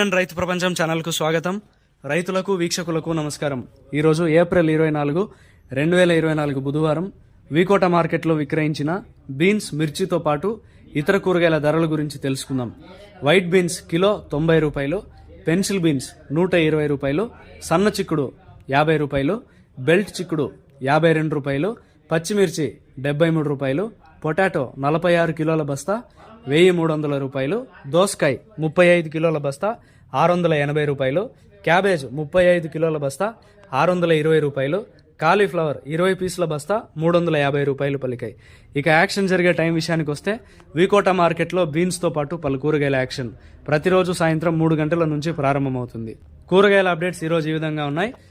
PNN రైతు ప్రపంచం ఛానల్కు స్వాగతం. రైతులకు వీక్షకులకు నమస్కారం. ఈరోజు ఏప్రిల్ ఇరవై నాలుగు రెండు వేల ఇరవై నాలుగు బుధవారం వీకోట మార్కెట్లో విక్రయించిన బీన్స్ మిర్చితో పాటు ఇతర కూరగాయల ధరల గురించి తెలుసుకుందాం. వైట్ బీన్స్ కిలో తొంభై రూపాయలు పెన్సిల్ బీన్స్ నూట ఇరవై రూపాయలు సన్న చిక్కుడు యాభై రూపాయలు బెల్ట్ చిక్కుడు యాభై రెండు రూపాయలు పచ్చిమిర్చి డెబ్బై మూడు రూపాయలు పొటాటో నలభై ఆరు కిలోల బస్తా వెయ్యి మూడు వందల రూపాయలు దోసకాయ ముప్పై ఐదు కిలోల బస్తా ఆరు వందల ఎనభై రూపాయలు క్యాబేజ్ ముప్పై ఐదు కిలోల బస్తా ఆరు వందల ఇరవై రూపాయలు కాలీఫ్లవర్ ఇరవై పీసుల బస్తా మూడు వందల యాభై రూపాయలు పలికాయి. ఇక యాక్షన్ జరిగే టైం విషయానికి వస్తే వీకోట మార్కెట్లో బీన్స్తో పాటు పలు కూరగాయల యాక్షన్. ప్రతిరోజు సాయంత్రం మూడు గంటల నుంచి ప్రారంభమవుతుంది. కూరగాయల అప్డేట్స్ ఈరోజు ఈ విధంగా ఉన్నాయి.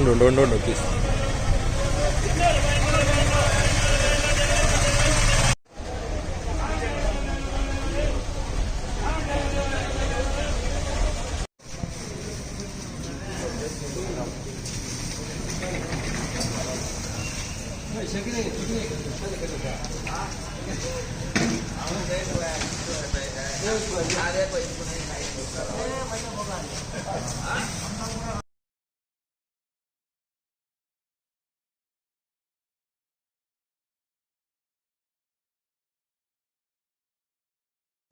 ఉండు ఉండు ఉండు ఉండు ప్లీజ్ ఉండు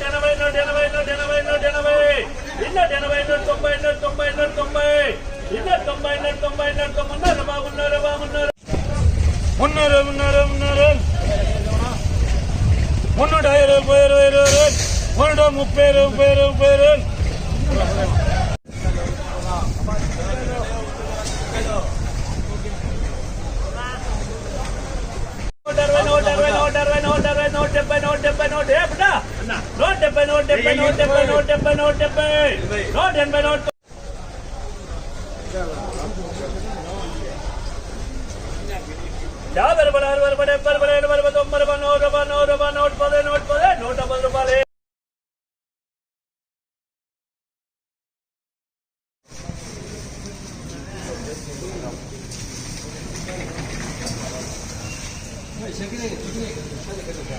ఎనభై నూట ఎనభై నూట ఎనభై నూట ఎనభై ఇన్న ఎనభై నూట తొంభై నూట తొంభై నూట తొంభై ఇన్న తొంభై నూట తొంభై నూట తొమ్మిది బాగున్నారు బాగున్నారు మున్నూరు మున్నూరు మున్నూరు మున్నూట ఇరవై ఇరవై ఇరవై మున్నూట ముప్పై ముప్పై ముప్పై నూట by note, temp by note, temp by note, temp by note, temp by note. Dabur బడార్ బర్ బడే బర్ బడే బర్ బడ తొంబర్ బ నోట్ బ నోట్ బ నోట్ పదే నోట్ పదే నోట్ బల్ రూపాయలే చెక్కినే చెక్కినే కదా కదా